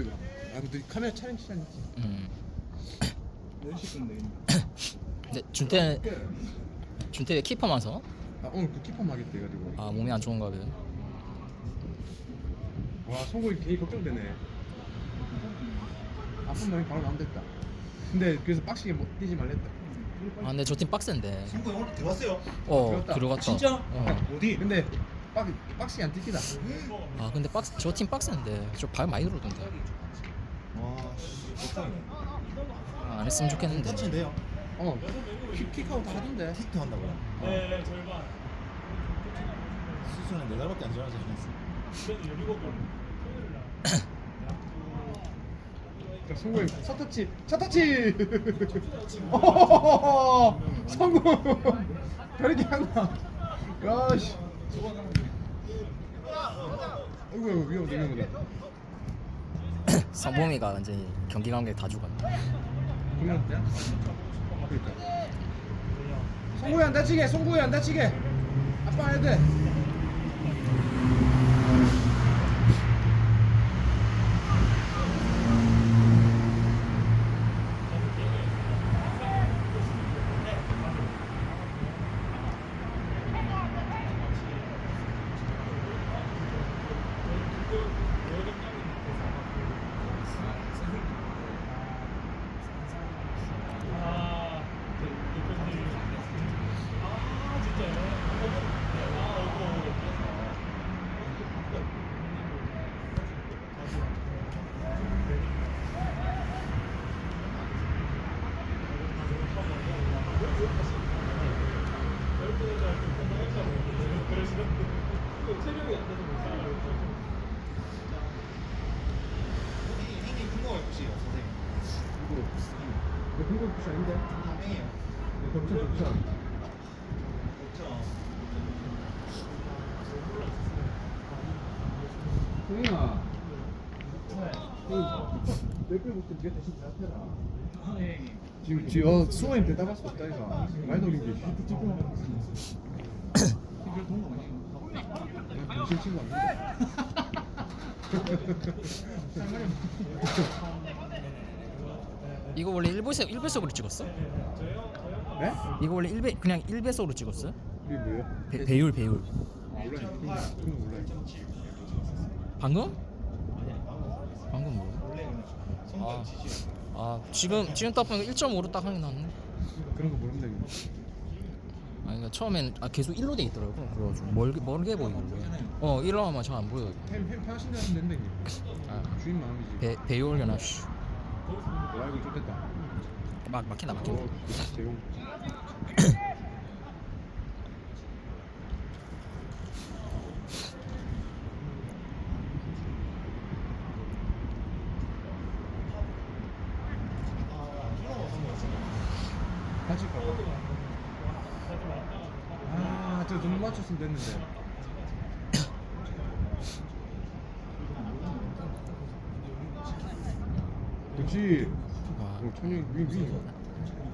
이거. 아 근데 카메라 촬영 시간 있지. 음. 10시 건데. 근데 준태 준태 키퍼 마서 아 오늘 그 키퍼 하겠대 가지고. 아 몸이 안 좋은가 봐요. 와 성공이 되게 걱정되네. 아픈 놈이 바로 나면 됐다. 근데 그래서 빡시게 못 뛰지 말랬다. 아 근데 저 팀 빡센데. 친구 오늘 들어왔어요? 어 들어갔다. 들어갔다. 진짜? 어. 어디? 근데 빡 빡시게 안 뛰기다. 아 근데 빡저팀 빡센데 저 발 많이 들어오던데. 와, 씨. 아, 안 했으면 좋겠는데. 터치인데요? 어. 킥 킥하고 다 하던데. 틱트 한다고요? 네, 절반. 수수는 네 달밖에 안 지나서 지냈어. 자, 성공 첫 터치 첫 터치. 오, 성공. 별게 하나. 야 씨. 아이고 위험하다 위험하다. 성범이가 완전히 경기 감각 다 죽었네. 그러니까. 송구이 안 다치게 송구이 안 다치게. 아빠 해야 돼. 행위 궁금할 곳이에요, 선생님. 이거 이거 한국 부시 아닌데? 행이에요. 이거 경찰 경찰. 그렇죠. 성인아. 못해 네가 대신 대답해라. 지금 지금 어, 수호님 대답할 수 없다 이거. 말 돌린 게. 정신 친구 아닌데. 이거 원래 1배속 1배속으로 찍었어? 네? 이거 원래 1배 그냥 1배속으로 찍었어? 이게 뭐예요? 배, 배율 배율. 몰라요. 그건 그건 몰라요. 방금? 아, 아 지금 지금 딱 보니까 1.5로 딱 하게 나왔네. 그런 거 모른다 이거. 아 그러니까 처음엔 아, 계속 1로 돼 있더라고. 그래가지고 멀게 멀게 보이길래. 어 1로 하면 잘 안 보여. 햄, 햄 편하신데 하시면. 아, 주인 마음이지. 배 배율 올려놔. 씨. 와 이거 좋겠다. 막 막힌다 막힌다. 어, 대용.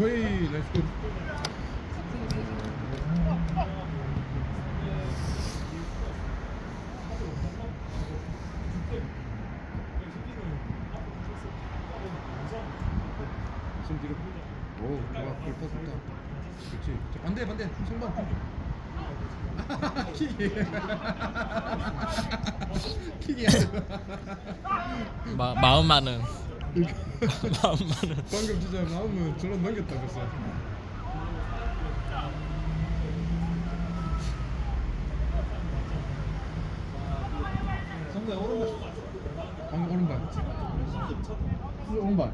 오케이, 렛츠 고. 손 뒤로. 오, 좋아, 좋다, 좋다. 그렇지. 자, 반대, 반대. 손반. 킥이. 킥이야. 마, 마음 많은. 마음 많은. 방금 진짜 마음은 저런 넘겼다 벌써. 성구야, 오른발. 방금 오른발. 오른발.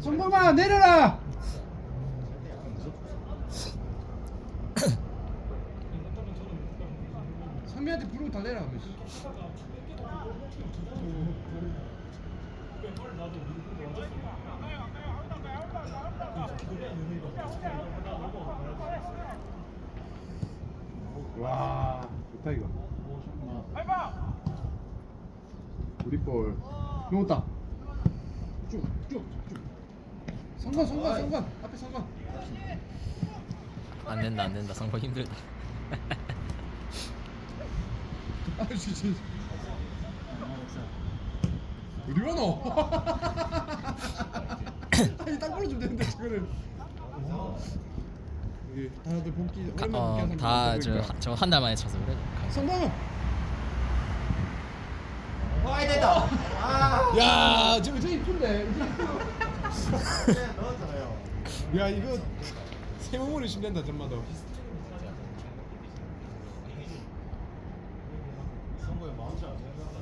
성범아 내려라. 선미한테 부르고 달래라. 하면서. 와 좋다 이거. 우리 볼. 넘었다. 쭉쭉쭉. 성관 성관 성관 앞에 성관. 안 된다 안 된다 상관 힘들다 아 진짜. 어디 가노? 아니 딱 걸어주면 되는데 지금. 여기 다들 복귀 오랜만에 복귀한 사람들 많다 어다저 한 달 만에 쳐서 그래 성공. 와이 됐다. 아. 야 지금 저 이쁜데. 넣었잖아요. 야 이거 세모물이 심된다 전마다. 성구의 마음씨 안 된다.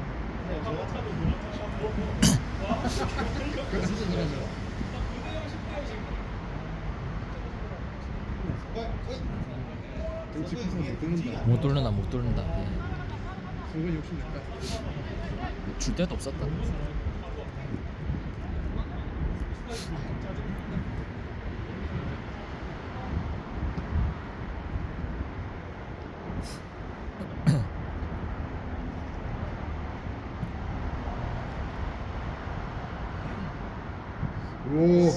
못 듣는다. 못못 돌린다 예. 욕심 냈다. 줄 데도 없었다 오.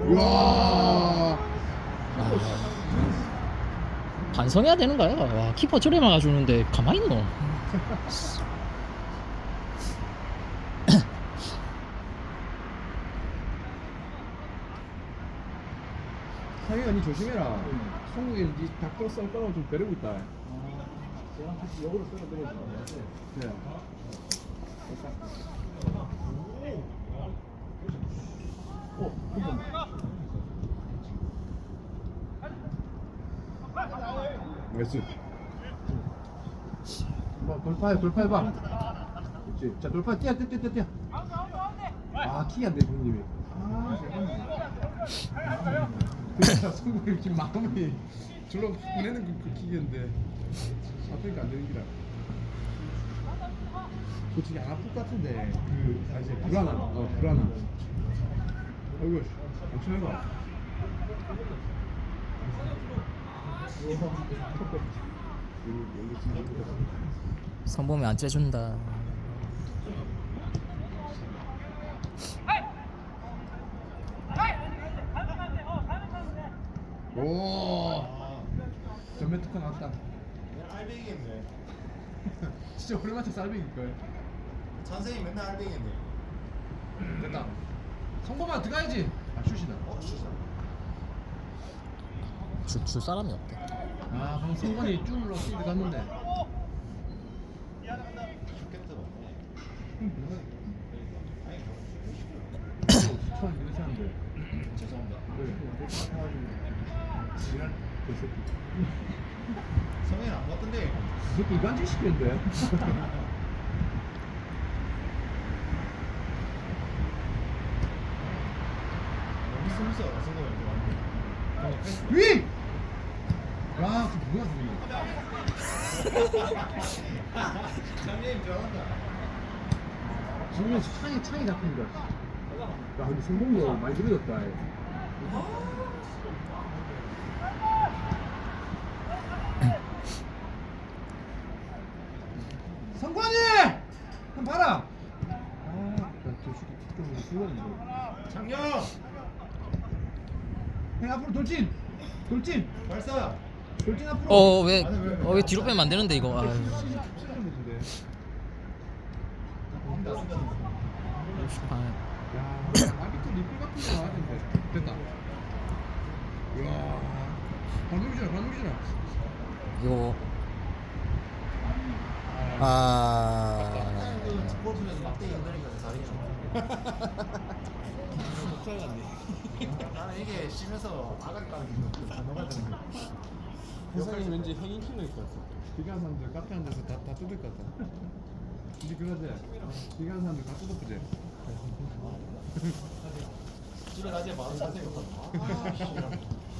우와. 반성해야 되는 거야 와 키퍼 저리 막아주는데 가만히 있노 상희가 니 조심해라. 송국이 니 닭도 썰 거라고 좀 데리고 있다. 역으로 썰어 들어줘. 네. 어, 한번. 나이스. 뭐 돌파해 돌파해 봐. 그렇지. 자 돌파 뛰어 뛰어 뛰어 뛰어. 아 킥이 안돼 부님이. 아 그러니까 성공이 지금 마음이 절로 보내는 그, 그 킥이었는데 아프니까 안 되는 기라. 솔직히 안 아플 것 같은데 그 사실 불안함. 어 불안함. 아이고 엄청 해봐. 성범이 안 째준다 오 전면 특허 나왔다. 알뱅이겠네. 진짜 오랜만에 쌀뱅일 걸. 찬생이 맨날 알뱅이겠네. 됐다. 성범아 들어가야지. 아 슛이다. 어, 진짜. 줄, 줄 사람이 없대 아 방금 성건이 쭈물러 뛰드 갔는데. 처음 이렇게 하는데. 그 새끼. 그 새끼 이간질. 윙! 야, 그 뭐야 그게? 지금 창이 창이 잡힌 거. 야, 근데 성공도 많이 들어졌다. 성관이! 한번 봐라. 아, 좀 죽었는데. 장영 형 앞으로 돌진, 돌진, 발사. 어왜 어, 왜 뒤로 빼면 안 되는데 이거 아유. 이거 아 이게 심해서 아가리 까는 게 넘어가야 되는 거. 세상에 왠지 행인 킬러일 것 같아. 비간 사람들 카페 앉아서 다, 다 뜯을 것 같아. 이제 그러지? 비간 사람들 다 뜯어보지? 집에 가지 마음 사세요.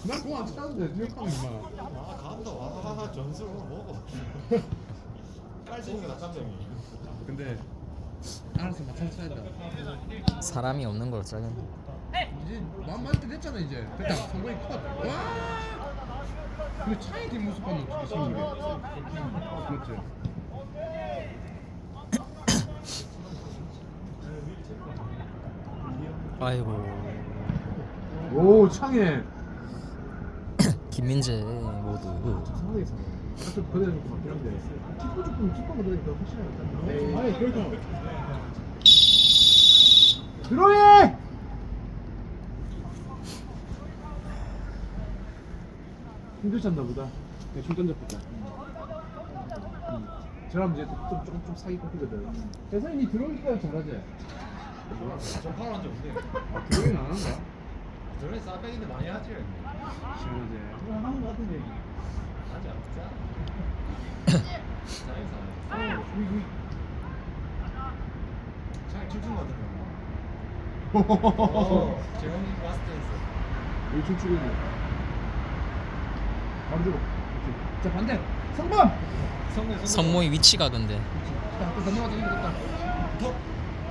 난공안 치는데 뉴욕방 임마. 아 간다 와 전술 오늘 먹어. 깔수 있는 게 닭감정이. 근데 알아서 맞춰 쳐야 돼. 사람이 없는 걸 짜겠네 이제 만만 때 됐잖아 이제. 됐다. 성공이 컷. 와. 근데 차이 뒷모습 봐도 어떻게 생긴 게? 그렇지. 아이고 오 창해. 김민재 모두 상당히 상해. 좀 그대로 좀 바뀌는 데. 킥보 조금 되니까 훨씬 낫다. 아니 그러니까. 들어해. 힘들셨나 보다. 그냥 줄 던져보자. 음. 저랑 이제 좀 조금 좀 사기 꺾이거든. 대선이 니 들어오니까 잘하지. 저 파란 적 없네. 아 들어오긴 안 한다. 저래 싸배기인데 많이 하지. 시원하지. 하는 거 같은데. 하지 않자. 차라리 춤춘 거 같은데. 어, 재영이 마스터에서. 여기 춤추고 있 주고. 자 반대. 성범. 성공 성모의 위치가 근데 자, 또 넘어가자 이거 됐다. 톡.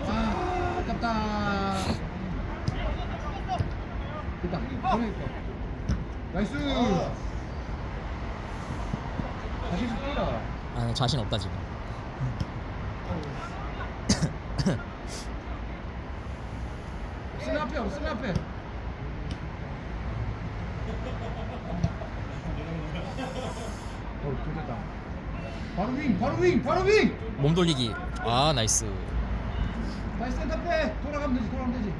아, 아깝다. 됐다. 그러니까. 나이스. 다시 뛰라. 아 자신 없다 지금 슬 앞에, 슬 앞에. 어, 됐다. 바로 윙, 바로 윙, 바로 윙. 몸 돌리기 아 나이스 다시 센터 앞에 돌아가면 되지, 돌아가면 되지.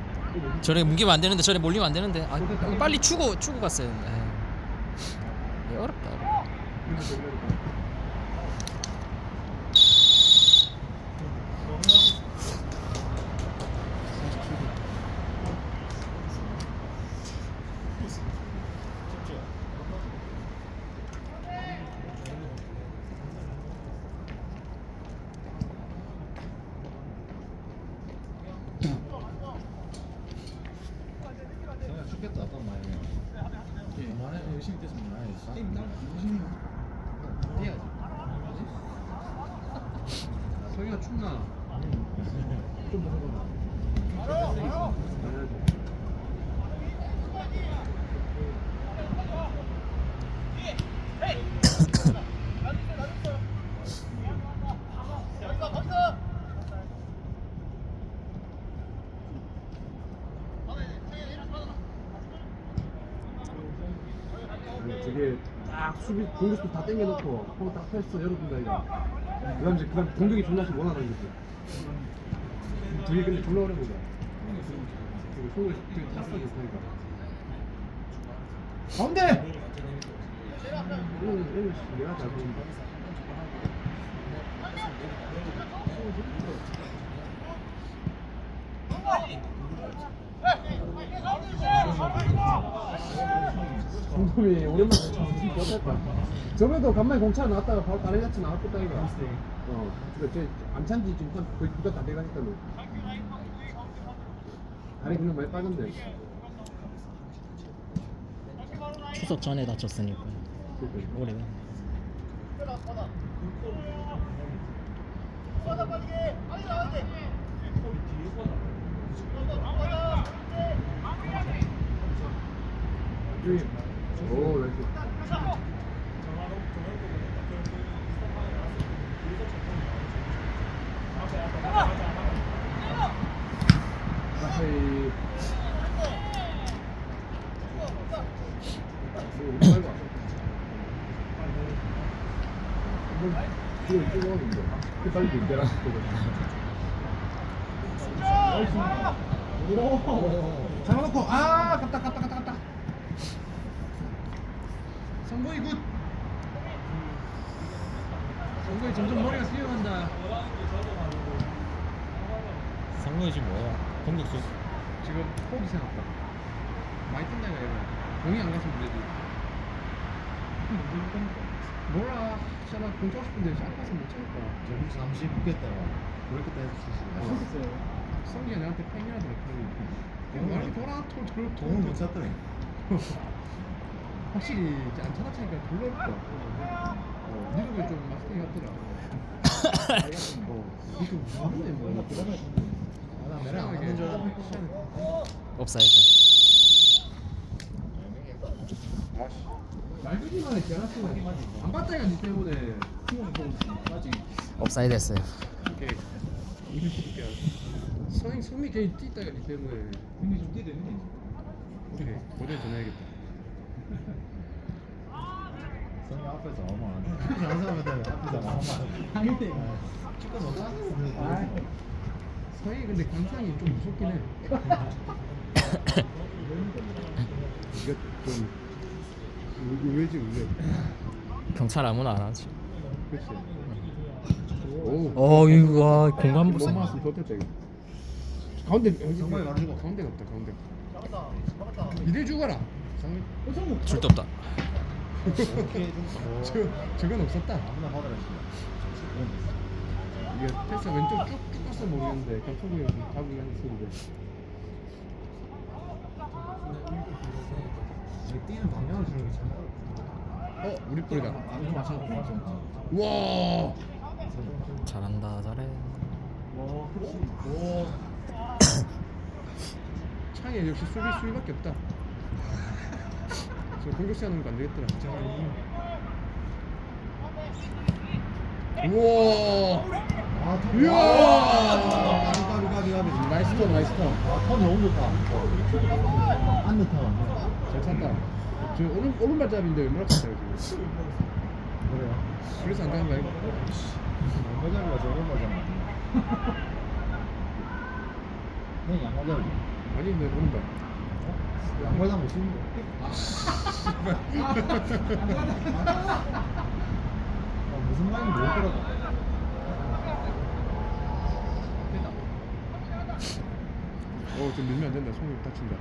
저래 뭉기면 안 되는데 저래 몰리면 안 되는데 아 빨리 추고 추고 갔어야 했는데 에이. 이거 어렵다 어렵다. 이러면서 이러니까. 성현 춥겠다. 아까 말이야. 그만해. 열심히 뛰었으면 나야겠어. 게임 나 열심히 뛰어야지. 성희가 춥나? 좀 먹어봐. 되게 딱 수비 공격수 다 땡겨놓고 한번 딱 패스 열어준다 이거 그다음 이제 그다음 공격이 존나 씩 원하는 거지 되게 근데 졸라 어려운 거야 되게 손을 되게 다 쓰고 있으니까 가운데 내가 잘 보는다 정범이 오랜만에 정신 기억했다. 저번에도 간만에 공차 나왔다가 바로 다른 야채 나왔겠다 이거. 어, 그러니까 쟤안 찬지 지금 한 거의 두달 다 돼가니까 뭐. 다리 그냥 많이 빠졌네. 추석 전에 다쳤으니까 그러니까. 오래된 오, 나이스. 자세히. 오, 우 빨리 좀 내라. 나이스. 오. 잡아놓고 아 갔다 갔다 갔다 갔다. 성공이 굿. 성공이 점점 머리가 스윙한다. 상무이 지금 뭐야? 공격수. 지금 포기 생각다. 많이 뜬다 이거 이거. 공이 안 가서 문제지. 몰라. 진짜 나공 짜고 싶은데 아파서 못 차겠다. 저기 잠시 묶였다가 그렇겠다 해서 주시고. 성기가 나한테 팽이라더라 팽이. 왜 이렇게 돌아 돌 돌. 돈을 못 찼더니. 확실히 이제 안 찾아차니까 졸라 어렵다. 어, 니도 좀 마스터링 같더라. 어, 이거 무섭네 뭐. 아, 나 매력 안 알았는데. 옵사이드. 말그지만 했지 않았어. 안 봤다니까 니 때문에. 옵사이드 했어요. 오케이. 이거 줄게. 성이 숨이 괜히 뛰다가 니 때문에. 형이 좀 뛰대, 형이. 오케이. 고대 전해야겠다. 성이 앞에서 어마어마하네. 잘하는 사람한테 앞에서. 아닐 때. 축구 못하 는 성이 근데 관상이 좀 무섭긴 해. 이거 좀 의외지 의외. 경찰 아무나 안 하지. 그렇지. 오. 어 이거 와 공간 못 보세요. 맞았으면 이거. 가운데 여기 정말 가르치고. 가운데가 없다 가운데. 이래 죽어라. 상민. 줄데 없다. 저 저건 없었다. 이게 패스 왼쪽 쭉쭉 갔어 모르겠는데 답이 한 소리인데. 씨. 뛰는 방향을 주는 게 참. 어렵다. 어 우리 뿌리다. 이거 맞춰서 맞춰. 와. 잘한다 잘해. 와, 그렇지. 오. 창에 역시 수비 수비밖에 없다. 저 공격수 하는 거안 되겠더라. 우와. 아, 턴. 이야. 아, 가비, 가비, 가비, 가비. 나이스 턴 나이스 턴. 아, 턴 너무 좋다. 안 넣다. 잘 찼다. 저 오른 오른발잡인데 왼발 찼어요 지금. 그래요? 그래서 안 되는 거 아니야? 양과장이가 저런 거잖아. 형 양과장. 아니 내 오른발. 양과장 못 쓰는 거. 아, 무슨 말인지 모르더라고. 어 좀 밀면 안 된다. 손이 다친다.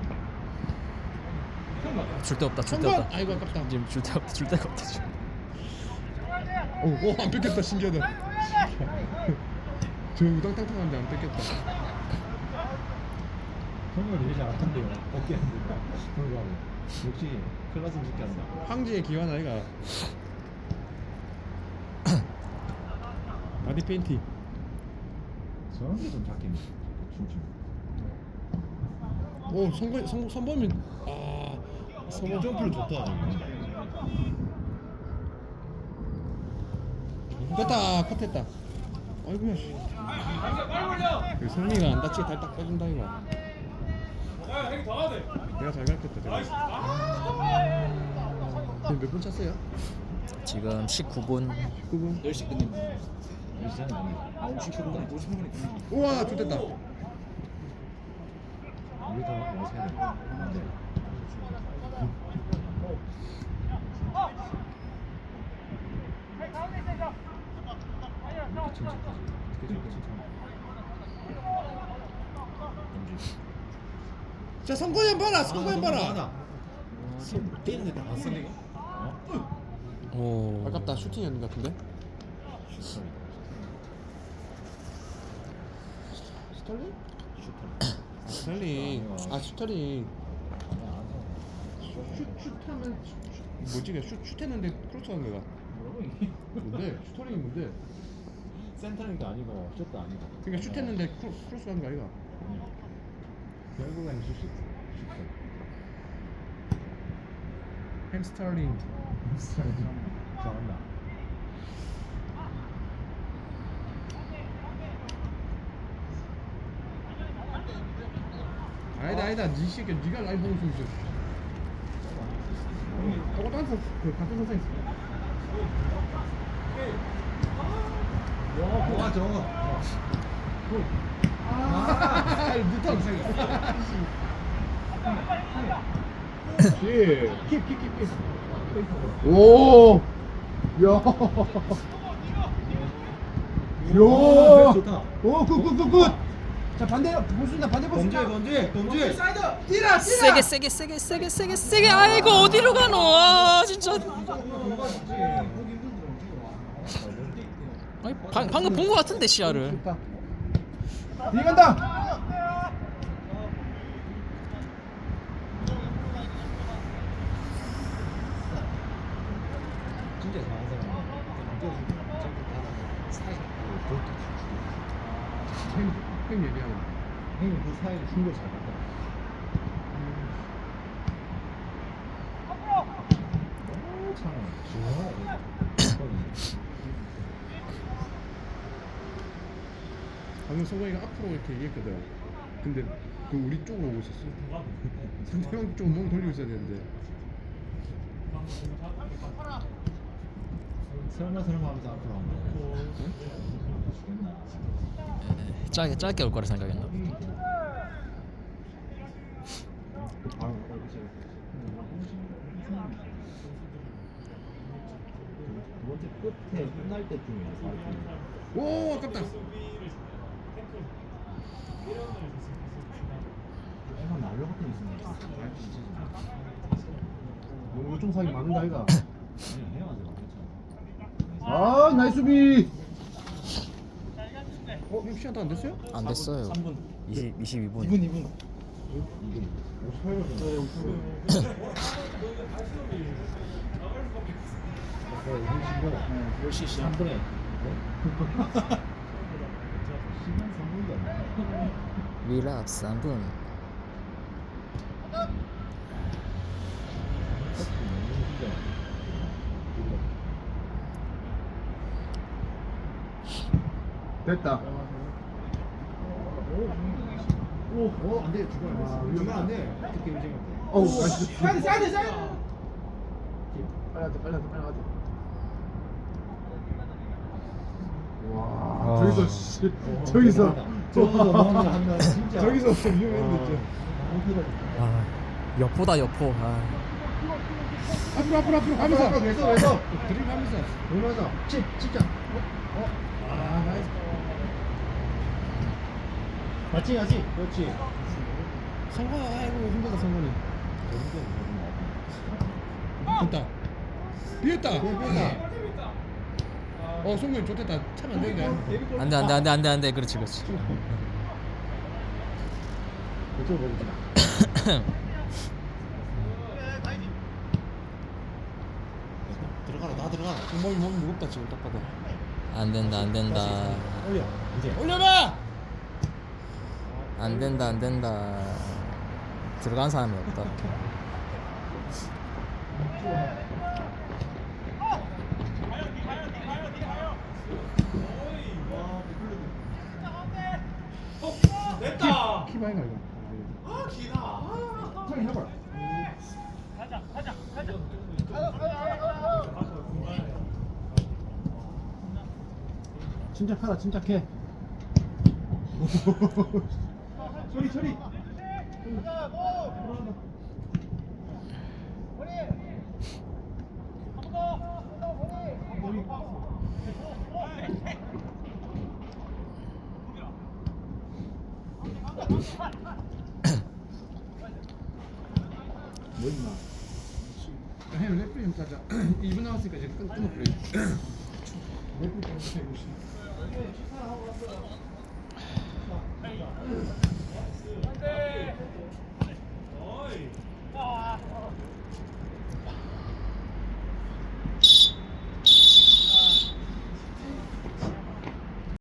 줄데 없다 줄데 성공! 없다. 아이고 아깝다. 지금 줄 데 없다 줄 데가 없다 지금. 오안 뺏겼다 신기하다. 저 우당탕탕한데 안 뺏겼다. 정말 되게 잘하던데요. 어깨 안 된다. 불구하고. 역시 클라스 쉽게 한다. 황제의 기환 아이가. 바디 페인팅. 저런 게좀 작긴 해. 춤추면. 오 선거 선 선범이 아 서버 점프를 좋다. 됐다 컷했다. 아이고야 씨. 그 성미가 안 다치게 달딱 빼준다 이거. 내가 잘 가르쳤다 제가. 몇분 찼어요? 지금 19분 9분. 10시 끝냅니다. 10시는 아니야. 50분, 50분이 끝냅니다. 우와 좋됐다. 더 어색해. 침착해? 연주. 자 성권이 한 봐라. 성권이 한 봐라. 뛰는데 다 봤어. 어? 오 아깝다 슈팅이었는 것 같은데. 슈터. 스털링? 슈터. 아 스털링. 아 스털링. 아니야, 안슛 슛 하면 슛- 슛- 뭐지? 슛 슛 했는데 크로스한 거가. 뭐라고 이게? 뭔데? 슈터링이 뭔데? 센터링도 아니고 슛도 아니고. 그러니까 슛 했는데 크로, 크로스 한 거 아이가? 결국엔 슛 슛. 햄스터링. 잘한다. 아니다 아니다 니 새끼 니가 라이브 보고 있어 똑같은 선- 그 같은 선생 있어 와, 저거. 아잘 못하고 예. 킵킵킵킵 오. 야. 야. 좋다. 오, 굿 굿 굿 굿. 자, 반대 보수나 반대 보수. 던져 던져 던져. 사이드. 뛰라, 뛰라. 세게 세게 세게 세게 세게 세게 아이고 어디로 가노 아 진짜 아니 방, 방금 본거 같은데 시야를 좋다. 뒤에 간다. 진짜 잘하는 사람. 형, 형 얘기하는. 형님 그 사이에 충돌 잘참 좋아. 방금 성광이가 앞으로 이렇게 얘기했거든. 근데 그 우리 쪽으로 오고 있었어. 상대방 쪽 너무 돌리고 있어야 되는데. 설마 설마 하면서 앞으로 안 가. 짧게 짧게 올 거라 생각했나 두 번째 끝에 끝날 때쯤에 오, 아깝다. 애가 날려 좀 사기 많은 거 아이가? 아니. 아, 나이스 수비. 어, 형 시간 다 안 됐어요? 안 됐어요 3분 20, 22분 2분 2분 2분 58분 열시 시 3분에 시간 3분도 안 돼. 릴락스 3분 됐다. 오, 오, 안 돼. 주면 안 돼. 주면 안 돼. 어떻게 움직이면 돼. 어우, 나이스. 사이드, 사이드, 사이드. 빨리 하자, 빨리 하자, 빨리 하자. 와, 아. 저기서 씨, 저기서 저기서 진짜. 저기서 위험했는데 진짜. 아 여포다 여포 아. 앞으로 앞으로 앞으로 앞으로, 계속, 계속. 드립하면서 돌면서 칩, 칩자. 어? 어? 아, 나이스. 같이, 같이. 그렇지. 성관 아이고 힘들다 성관이 됐다 비었다 비었다. 어 성관 좋겠다 차면 안 되는데 안돼 안돼 안돼 안돼 안돼 그렇지 그렇지 그쪽 보자. 들어가라, 나 들어가라. 몸이 너무 무겁다 지금 딱 봐도 안 된다 안 된다 올려. 이제. 올려봐 안 된다 안 된다. 들어간 사람이 없다. 키 많이 나가 아 기나 형이 해봐 침착하다 침착해 처리 처리. 뭐 있나? 형 레프리 좀 짜자. 2분 남았으니까 이제 끊, 끊어버려 레프리 좀 해보시 네.